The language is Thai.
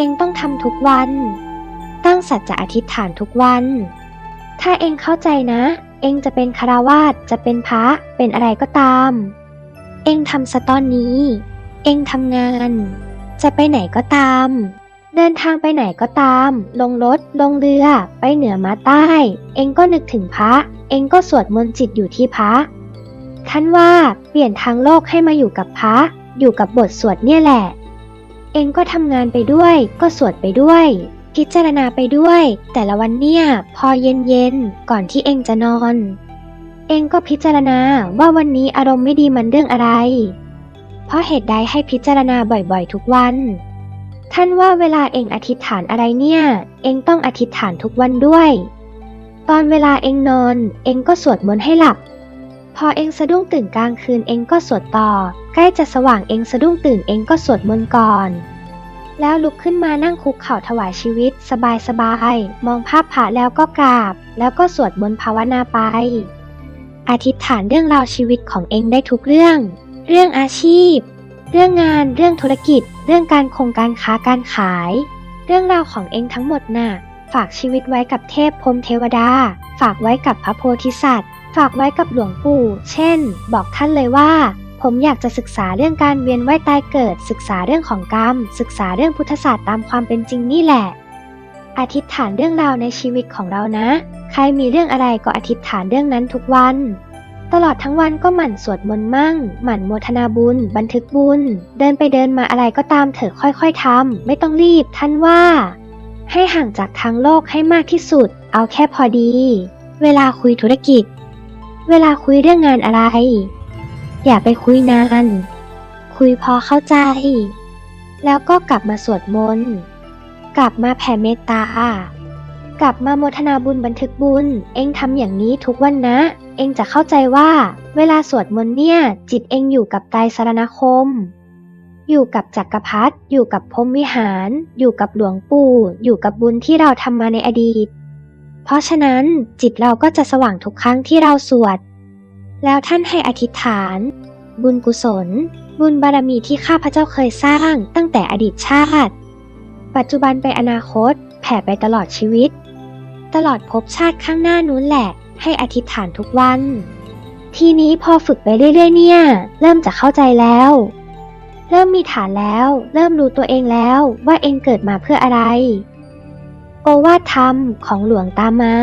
เองต้องทำทุกวัน ตั้งสัจจะอธิษฐานทุกวัน ถ้าเองเข้าใจนะ เองจะเป็นคารวาสจะเป็นพระเป็นอะไรก็ตาม เองทำสตอนนี้ เองทำงาน จะไปไหนก็ตาม เดินทางไปไหนก็ตาม ลงรถลงเรือ ไปเหนือมาใต้ เองก็นึกถึงพระ เองก็สวดมนต์จิตอยู่ที่พระท่านว่าเปลี่ยนทางโลกให้มาอยู่กับพระ อยู่กับบทสวดเนี่ยแหละ เองก็ทำงานไปด้วย ก็สวดไปด้วย พิจารณาไปด้วย แต่ละวันเนี่ย พอเย็นๆก่อนที่เองจะนอน เองก็พิจารณาว่าวันนี้อารมณ์ไม่ดีมันเรื่องอะไร เพราะเหตุใดให้พิจารณาบ่อยๆ ทุกวัน ท่านว่าเวลาเองอธิษฐานอะไรเนี่ย เองต้องอธิษฐานทุกวันด้วย ตอนเวลาเองนอน เองก็สวดมนต์ให้หลับ พอเองสะดุ้งตื่นกลางคืนเองก็สวดต่อ ใกล้จะสว่างเองสะดุ้งตื่นเองก็สวดมนต์ก่อน แล้วลุกขึ้นมานั่งคุกเข่าถวายชีวิต สบายๆมองภาพผาแล้วก็กราบ แล้วก็สวดมนต์ภาวนาไปอธิษฐานเรื่องราวชีวิตของเองได้ทุกเรื่อง เรื่องอาชีพ เรื่องงาน เรื่องธุรกิจ เรื่องการคงการค้าการขาย เรื่องราวของเองทั้งหมดน่ะ ฝากชีวิตไว้กับเทพพรมเทวดา ฝากไว้กับพระโพธิสัตว์ ฝากไว้กับหลวงปู่ เช่น บอกท่านเลยว่า ผมอยากจะศึกษาเรื่องการเวียนว่ายตายเกิด ศึกษาเรื่องของกรรม ศึกษาเรื่องพุทธศาสตร์ตามความเป็นจริงนี่แหละ อธิษฐานเรื่องราวในชีวิตของเรานะ ใครมีเรื่องอะไรก็อธิษฐานเรื่องนั้นทุกวัน ตลอดทั้งวันก็หมั่นสวดมนต์มั่ง หมั่นโมทนาบุญ บันทึกบุญ เดินไปเดินมาอะไรก็ตามเถอะค่อยๆทำไม่ต้องรีบท่านว่า ให้ห่างจากทางโลกให้มากที่สุด เอาแค่พอดี เวลาคุยธุรกิจ เวลาคุยเรื่องงานอะไร อย่าไปคุยนาน คุยพอเข้าใจ แล้วก็กลับมาสวดมนต์กลับมาแผ่เมตตากลับมาโมทนาบุญบันทึกบุญ เองทำอย่างนี้ทุกวันนะ เองจะเข้าใจว่า เวลาสวดมนต์เนี่ย จิตเองอยู่กับไตรสรณคม อยู่กับจักรพรรดิอยู่กับพรมวิหาร อยู่กับหลวงปู่ อยู่กับบุญที่เราทำมาในอดีต เพราะฉะนั้นจิตเราก็จะสว่างทุกครั้งที่เราสวด แล้วท่านให้อธิษฐาน บุญกุศล บุญบารมีที่ข้าพเจ้าเคยสร้างตั้งแต่อดีตชาติ ปัจจุบันไปอนาคต แผ่ไปตลอดชีวิต ตลอดภพชาติข้างหน้านู้นแหละ ให้อธิษฐานทุกวัน ทีนี้พอฝึกไปเรื่อยๆ เนี่ย เริ่มจะเข้าใจแล้ว เริ่มมีฐานแล้ว เริ่มรู้ตัวเองแล้วว่าเองเกิดมาเพื่ออะไร โอวาทธรรมของหลวงตามา